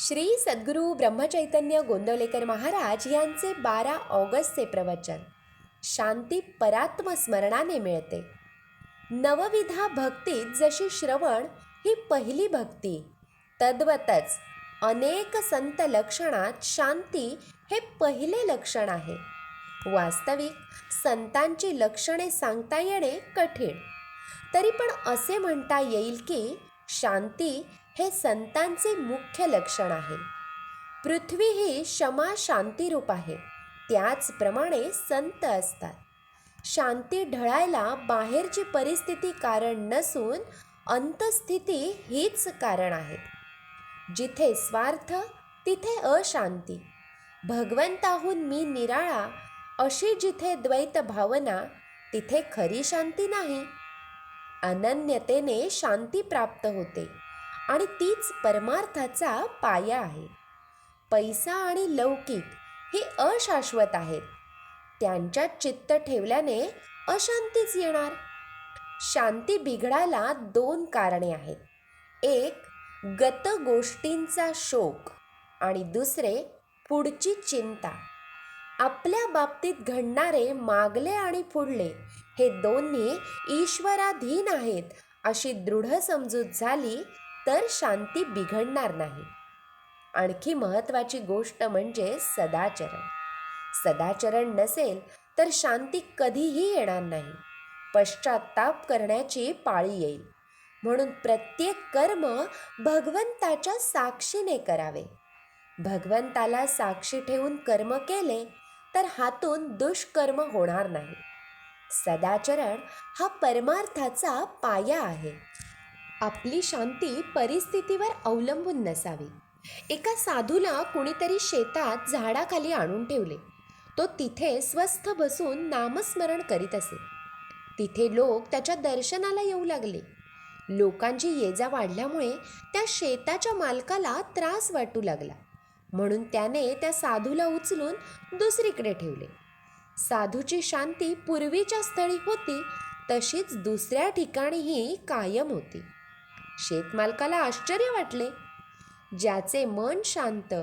श्री सद्गुरू ब्रह्मचैतन्य गोंदवलेकर महाराज यांचे बारा ऑगस्टचे प्रवचन. शांती परात्म स्मरणाने मिळते. नवविधा भक्तीत जशी श्रवण ही पहिली भक्ती. तद्वतच अनेक संत लक्षणात शांती हे पहिले लक्षण आहे. वास्तविक संतांची लक्षणे सांगता येणे कठीण. तरी पण असे म्हणता येईल की शांती हे संतांचे मुख्य लक्षण आहे. पृथ्वी ही क्षमा शांतीरूप आहे. त्याचप्रमाणे संत असतात. शांती ढळायला बाहेरची परिस्थिती कारण नसून अंतस्थिती हीच कारण आहे. जिथे स्वार्थ तिथे अशांती. भगवंताहून मी निराळा अशी जिथे द्वैत भावना तिथे खरी शांती नाही. अनन्यतेने शांती प्राप्त होते. आणि तीच परमार्थाचा पाया आहे. पैसा आणि लौकिक ही अशाश्वत आहेत. त्यांच्यात चित्त ठेवल्याने अशांतीच येणार. शांती बिघडायला दोन कारणे आहेत. एक गत गोष्टींचा शोक आणि दुसरे पुढची चिंता. आपल्या बाबतीत घडणारे मागले आणि पुढले हे दोन्ही ईश्वराधीन आहेत अशी दृढ समजूत झाली तर शांती बिघडणार नाही. आणखी महत्त्वाची गोष्ट म्हणजे सदाचरण. सदाचरण नसेल तर शांती कधीही येणार नाही. पश्चाताप करण्याची पाळी येईल. म्हणून प्रत्येक कर्म भगवंताच्या साक्षीने करावे. भगवंताला साक्षी ठेवून कर्म केले तर हातून दुष्कर्म होणार नाही. सदाचरण हा परमार्थाचा पाया आहे. आपली शांती परिस्थितीवर अवलंबून नसावी. एका साधूला कुणीतरी शेतात झाडाखाली आणून ठेवले. तो तिथे स्वस्थ बसून नामस्मरण करीत असे. तिथे लोक त्याच्या दर्शनाला येऊ लागले. लोकांची ये जा वाढल्यामुळे त्या शेताच्या मालकाला त्रास वाटू लागला. म्हणून त्याने त्या साधूला उचलून दुसरीकडे ठेवले. साधूची शांती पूर्वीच्या स्थळी होती तशीच दुसऱ्या ठिकाणीही कायम होती. शेतमालकाला आश्चर्य वाटले. ज्याचे मन शांत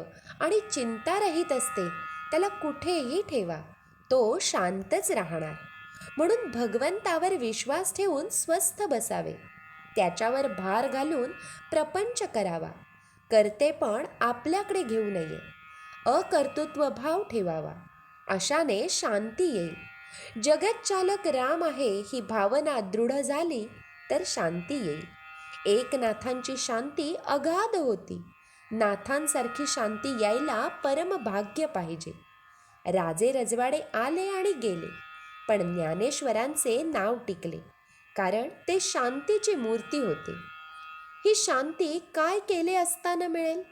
आणि चिंतारहित असते त्याला कुठेही ठेवा तो शांतच राहणार. म्हणून भगवंतावर विश्वास ठेवून स्वस्थ बसावे. त्याच्यावर भार घालून प्रपंच करावा. करते पण आपल्याकडे घेऊ नये. अकर्तृत्व भाव ठेवावा. अशाने शांती येईल. जगतचालक राम आहे ही भावना दृढ झाली तर शांती येईल. एकनाथांची शांती अगाध होती. नाथांसारखी शांती यायला परमभाग्य पाहिजे. राजे रजवाडे आले आणि गेले पण ज्ञानेश्वरांचे नाव टिकले कारण ते शांतीची मूर्ती होते. ही शांती काय केले असताना मिळेल?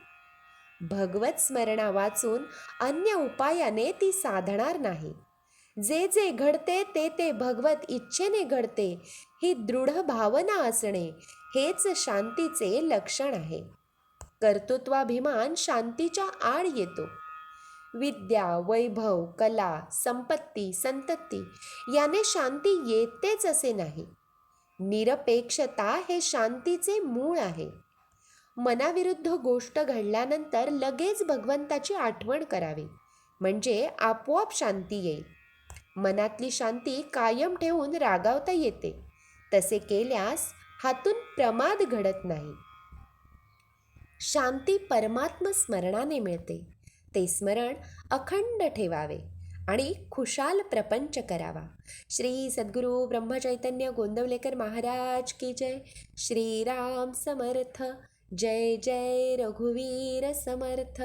भगवत स्मरणा वाचून अन्य उपायाने ती साधणार नाही. जे जे घडते ते ते भगवत इच्छेने घडते ही दृढ भावना असणे हेच शांतीचे लक्षण आहे. कर्तृत्वाभिमान शांतीच्या आड येतो. विद्या वैभव कला संपत्ती संतती याने शांती येतेच असे नाही. निरपेक्षता हे शांतीचे मूळ आहे. मनाविरुद्ध गोष्ट घडल्यानंतर लगेच भगवंताची आठवण करावी. म्हणजे आपोआप शांती येईल. मनातली शांती कायम ठेवून रागावता येते. तसे केल्यास हातून प्रमाद घडत नाही. शांती परमात्म स्मरणाने मिळते. ते स्मरण अखंड ठेवावे आणि खुशाल प्रपंच करावा. श्री सद्गुरू ब्रह्मचैतन्य गोंदवलेकर महाराज की जय. श्रीराम समर्थ. जय जय रघुवीर समर्थ.